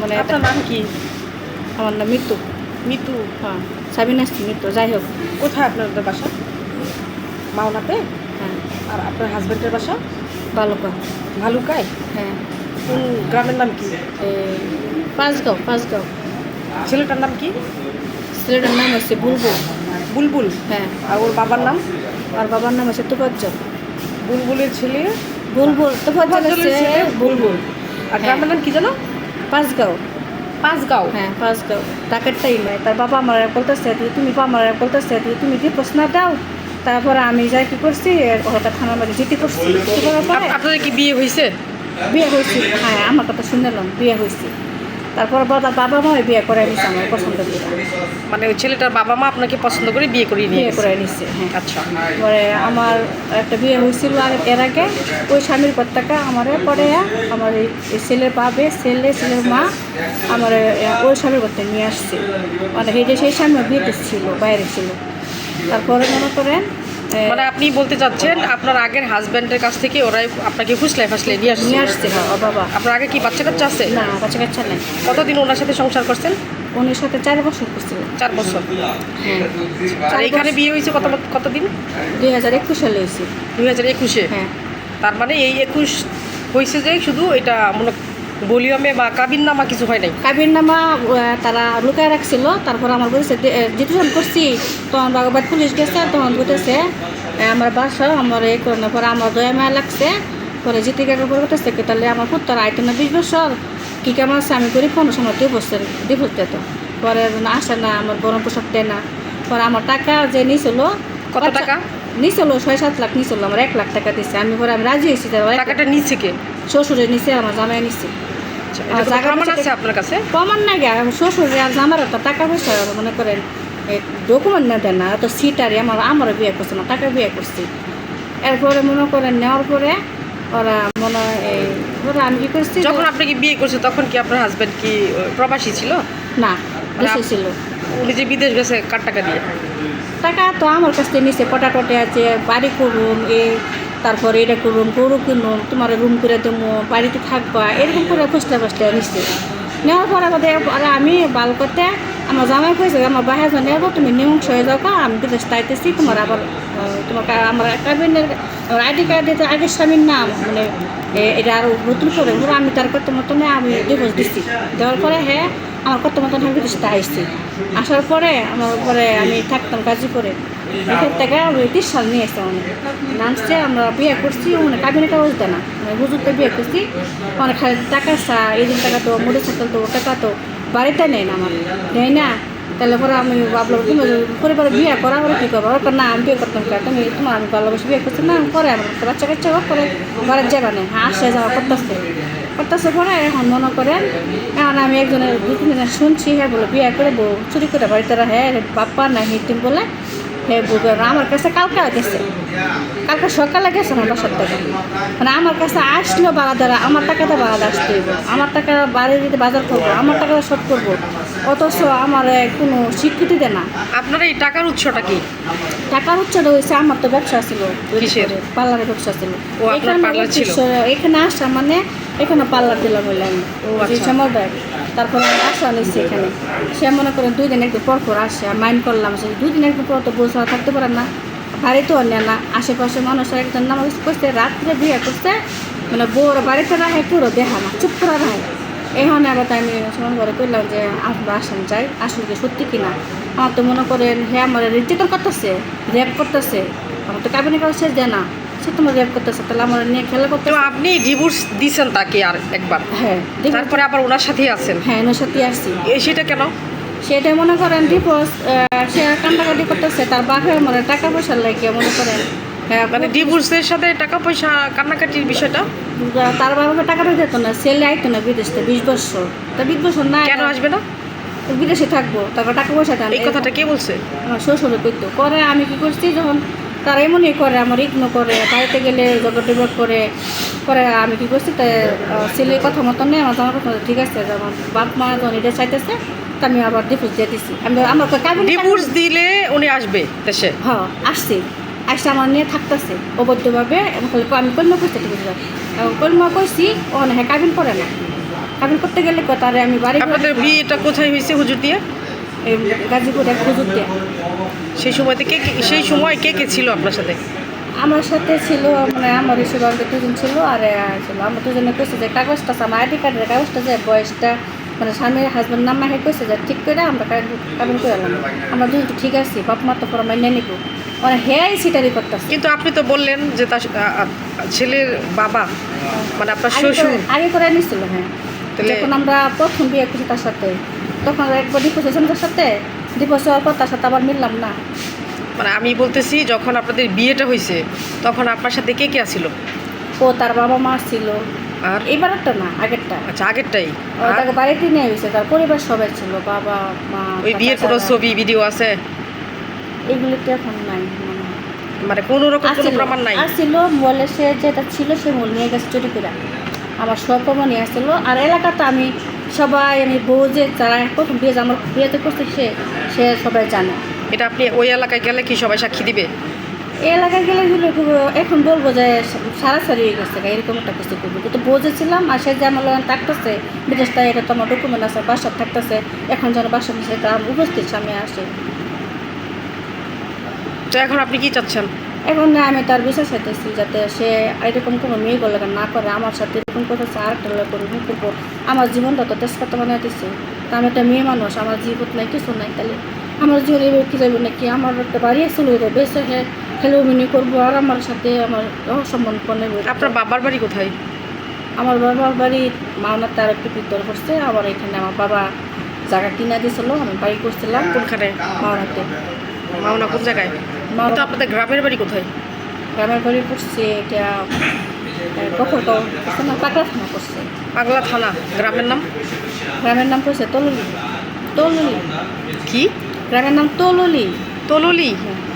মানে আপনার নাম কি? আমার নাম মৃত্যু মিতু? হ্যাঁ সাবিনাস্তি মৃত্যু যাই হোক। কোথায় আপনাদের বাসা? মাওনাতে হ্যাঁ। আর আপনার হাজবেন্ডের বাসা? বালকা ভালুকায়? হ্যাঁ। কোন গ্রামের নাম কি? পাঁচগাঁও পাঁচগাঁও। ছেলেটার নাম কি? ছেলেটার নাম হচ্ছে বুলবুল। বুলবুল? হ্যাঁ। আর ওর বাবার নাম? আর বাবার নাম হচ্ছে তুফাজ্জল। বুলবুলের ছেলে? বুলবুল হচ্ছে ছেলে বুলবুল। আর গ্রামের নাম কি জানো পাঁচগাঁও। পাঁচগাঁও। হ্যাঁ পাঁচগাঁও। টাকারটাই নয় তার বাবা আমার বলতেছে যে তুমি বাবা আমার বলতেছে যে তুমি কি প্রশ্ন দাও তারপরে আমি যাই কি করছি হঠাৎ থানার বাড়ি যেতে করছি আপনাদের কি বিয়ে হয়েছে বিয়ে হয়েছে হ্যাঁ আমার কথা শুনলাম বিয়ে হয়েছে তারপর বাবা বাবা মা বিয়ে করে নিছে আমার পছন্দ করে। মানে ওই ছেলেটার বাবা মা আপনাকে পছন্দ করে বিয়ে নিয়ে বিয়ে করে নিছে হ্যাঁ। আচ্ছা। পরে আমার একটা বিয়ে হয়েছিল আর এর আগে ওই স্বামীর পত্তাকা আমার পরে আমার এই ছেলের পাবে ছেলে ছেলের মা আমার ওই স্বামীর পত্তা নিয়ে আসছে। মানে সেই যে সেই স্বামী বিয়েতে ছিল বাইরে ছিল। তারপরে মনে করেন মানে আপনি বলতে চাচ্ছেন আপনার আগের হাজব্যান্ডের কাছ থেকে ওরাই আপনাকে ফুসলাই ফাসলে নিয়ে আসছে? নিয়ে আসছে হ্যাঁ বাবা। আপনার আগে কি বাচ্চা কাচ্চা আছে? না বাচ্চা কাচ্চা নেই। কতদিন ওনার সাথে সংসার করছেন? উনির সাথে চার বছর করছিল চার বছর। হ্যাঁ। আর এখানে বিয়ে হয়েছে কত কতদিন? দুই হাজার একুশ সালে হয়েছে। দুই হাজার একুশে? হ্যাঁ। তার মানে এই একুশ হয়েছে যে শুধু এটা মনে বলিয়মে বা কাবিন নামা কিছু হয় নাই? কাবির নামা তারা লুকায় রাখছিল। তারপর আমার বলেছে ডিটেশন করছি। তখন বাগবাদ পুলিশ গেছে তখন বলতেছে আমার বাসা আমার এই করানোর পরে আমার দয়া মায়া লাগছে। পরে জিতে গেলে পরে বলতেছে কি তাহলে আমার পুত্র আইতো না বিশ বছর। কি কেমন আছে? আমি করি পনেরো সময় ডিভোর্স ডিভোর্স দিত পরে আসে না আমার বড় পোশাক দেয় না। পরে আমার টাকা যে নিয়েছিল কত টাকা? নিয়েছিল ছয় সাত লাখ নিয়েছিল আমার এক লাখ টাকা দিচ্ছে আমি পরে আমি রাজি হয়েছি টাকাটা নিচ্ছে কে? শ্বশুরে নিছে আমার জামাই নিছে। আচ্ছা, আপনার কাছে? প্রমাণ না গে শ্বশুর আর আমার তো টাকা পয়সা মনে করেন ডকুমেন্ট না দেন না তো সিটারি আমার আমারও বিয়ে করছে না টাকা বিয়ে করছি। এরপরে মনে করেন নেওয়ার পরে ওরা মনে হয় এই ওরা আমি কি করছি যখন আপনাকে বিয়ে করছে তখন কি আপনার হাজবেন্ড কি প্রবাসী ছিল? না মানে দেশে ছিল। উনি যে বিদেশ গেছে কার টাকা দিয়ে? টাকা তো আমার কাছ থেকে নিছে পটাটটে আছে বাড়ি করুন এ তারপরে এটা করুন গরু কিনুন তোমার রুম করে দেবো বাড়িতে থাকবা এরকম করে ফুসতে ফুসতে নিচ্ছে নেওয়ার পরে আমাদের আমি বাল করতে আমার জামাই কইছে আমার বাহে নেব তুমি নিমংস হয়ে যাও কা আমি বিদেশ তাইতেছি তোমার আবার আহ, তোমার কা- আমার কাবিনের আইডি কার্ড দিতে আগের স্বামীর নাম মানে এটা আরও নতুন করে আমি তার কত মতনে আমি ডিভোর্স দিচ্ছি দেওয়ার পরে হ্যাঁ আমার কত মতন আমি বিদেশে আসছি আসার পরে আমার পরে আমি থাকতাম গাজীপুরে। এখান থেকে আমি তিরিশ সাল নিয়ে আসতাম অনেক। নামছে আমরা বিয়ে করছি মানে কাবিনে কাগজ দেয় না। মানে হুজুরতে বিয়ে করছি। অনেক টাকা চা দিন টাকা তো মোটর সাইকেল তো, টাকা তো, বাড়িতে নেয় না আমার। নেই না তাহলে পরে আমি ভাবলাম, তুমি পরিবারে বিয়ে করা করে কী করব? ওর না, আমি বিয়ে করতাম কে তুমি, তোমার আমি ভালোবাসি বিয়ে করছি না পরে আমার বাচ্চা কাচ্চা হোক, পরে ঘরে যাবা না হ্যাঁ আসে যাওয়া করতেছে। করতেছে পরে এখন মনে করেন, এখন আমি একজনের, দু, তিন দিনের শুনছি হ্যাঁ বলে বিয়ে করে বউ, চুরি করে বাড়িতে হ্যাঁ বাপ্পা, না হিটিম বলে হ্যাঁ বউ আমার কাছে কালকে গেছে। কালকে সকালে গেছে আমার বাসার থেকে। মানে আমার কাছে আসলো বারাদারা আমার টাকাটা বারাদা আসতে আমার টাকা বাড়ি দিতে বাজার করব, আমার টাকাটা শোধ করব। অথচ আমার কোনো স্বীকৃতি দেয় না। আপনার এই টাকার উৎসটা কি? টাকার উৎসটা হয়েছে আমার তো ব্যবসা ছিল পার্লারের ব্যবসা ছিল। এখানে আসা মানে এখানে পার্লার দিলাম বললাম আচ্ছা। সমবায় তারপরে আমি আসা নিচ্ছি এখানে। সে মনে করেন দুই দিন একটু পর পর আসে মাইন্ড করলাম সে দুই দিন একটু পর তো বসে থাকতে পারেন না বাড়িতে অন্য না। আশেপাশে মানুষের একজন নামাজ করছে রাত্রে বিয়ে করছে মানে বউর বাড়িতে রাখে পুরো দেখা না চুপ করে রাখে এখন আবার তাই আমি সমান করে করলাম যে আসব আসেন যাই আসলে কি সত্যি কিনা? আমার তো মনে করেন হ্যাঁ আমার রিজেক্টর করতেছে র্যাপ করতেছে আমার তো কাবিনে কাগজ শেষ দেয় না সে তোমার র্যাপ করতেছে তাহলে আমার নিয়ে খেলা করতে আপনি ডিভোর্স দিয়েছেন তাকে আর একবার? হ্যাঁ তারপরে আবার ওনার সাথেই আছেন? হ্যাঁ এনার সাথে আসছি সেটা কেন? সেটা মনে করেন ডিভোর্স সে কান্দাকাটি করতেছে তার বাঘের মনে টাকা পয়সা লাগে মনে করেন হ্যাঁ, মানে ডিভোর্সের সাথে টাকা পয়সা কান্নাকাটির বিষয়টা? তার বাবাকে টাকাটা দিত না ছেলে আইতো না বিদেশ থেকে বিশ বছর। তা বিশ বছর না কেন আসবে না? বিদেশে থাকব তারপর টাকা পয়সা এই কথাটা কে বলছে? আমার শ্বশুরে করতো করে আমি কি করছি যখন তারা এমনই করে আমার ইগনো করে বাড়িতে গেলে জগট করে পরে আমি কি করছি তাই ছেলের কথা মতো নেই আমার জামার কথা ঠিক আছে যেমন বাপ মা যখন এটা চাইতেছে তা আমি আবার ডিভোর্স দিয়ে দিছি। আমি আমার ডিভোর্স দিলে উনি আসবে দেশে? হ্যাঁ আসছি। আসছে আমার নিয়ে থাকতেছে। অবৈধভাবে আমি কলমা করতে ঠিক আছে কলমা করছি ও না হ্যাঁ কাবিন করে না। কাবিন করতে গেলে তারে আমি বাড়ি আপনাদের। বিয়েটা কোথায় হয়েছে হুজুর দিয়ে? গাজীপুরে খুঁজুতে সেই সময়তে কে সেই সময় কে কে ছিল আপনার সাথে? আমার সাথে ছিল মানে আমার হিসেবে আমাদের দুজন ছিল আর ছিল। আমার দুজনে কইছে যে কাগজটা আছে, আমার আইডি কার্ডের কাগজটা যে বয়সটা মানে স্বামীর হাজবেন্ড নাম মাহে কইছে যে ঠিক করে আমরা কাবিন করে এলাম আমরা তো ঠিক আছি বাপ মা তো পরে মেনে নিব। মানে হেয়াই সিটারি করতেছে। কিন্তু আপনি তো বললেন যে তার ছেলের বাবা মানে আপনার শ্বশুর। আগে করে নিছিল হ্যাঁ। তাহলে- যখন আমরা প্রথম বিয়ে করছি তার সাথে তখন একবার হয়েছিলাম তার সাথে। ডিপোজ হওয়ার পর তার সাথে আবার মিললাম না। মানে আমি বলতেছি যখন আপনাদের বিয়েটা হয়েছে তখন আপনার সাথে কে কে আছিল? ও তার বাবা মা ছিল। আর এবারটা না আগেরটা। আচ্ছা আগেরটাই। তাকে বাড়িতে নিয়ে গেছে তার পরিবার সবাই ছিল বাবা মা ওই বিয়ের কোনো ছবি ভিডিও আছে? এগুলো তো এখন নাই মানে কোনো রকম কোনো প্রমাণ নাই? আসছিল বলে সে যেটা ছিল সে মূল নিয়ে গেছে চুরি করে। আমার সব প্রমাণ নিয়ে আসছিল আর এলাকাতে আমি সবাই আমি বউ যে যারা প্রথম বিয়ে আমার বিয়েতে করছে সে সে সবাই জানে। এটা আপনি ওই এলাকায় গেলে কি সবাই সাক্ষী দিবে? এই এলাকায় গেলে এখন বলব যে সারাসারি হয়ে গেছে এরকম একটা কিছু করব। কিন্তু বুঝেছিলাম আর সে যে আমার থাকতেছে বিদেশটা এটা তো আমার ডকুমেন্ট আছে বাসার থাকতেছে এখন যেন বাসার নিচে তার উপস্থিত সামনে আসে। তো এখন আপনি কি চাচ্ছেন? এখন না আমি তার বিশ্বাস চাইতেছি যাতে সে এরকম কোনো মেয়ে বলে না করে আমার সাথে এরকম কথা আর একটা লোক করে মুখ করব। আমার জীবনটা তো তেজপাতা বানিয়ে দিচ্ছে তা আমি একটা মেয়ে মানুষ আমার জীবন নাই কিছু নাই তাহলে। আমার জীবন কী যাবে নাকি? আমার একটা বাড়ি আছে লোক বেসে খেলে অভিনয় করব আর আমার সাথে আমার অসম্মান করে আপনার বাবার বাড়ি কোথায়? আমার বাবার বাড়ি মাওনার তার একটু ভিতর করছে আবার এখানে আমার বাবা জায়গা কিনা দিয়েছিল আমি বাড়ি করছিলাম কোনখানে? মাওনাতে। মাওনা কোন জায়গায়? মাওনা আপনাদের গ্রামের বাড়ি কোথায়? গ্রামের বাড়ি করছে এটা কখরগাঁও করছে না পাকড়া থানা করছে পাগলা থানা গ্রামের নাম? গ্রামের নাম করছে তলুলি। তলুলি। কি? গ্রামের নাম তলুলি। তলুলি? হ্যাঁ।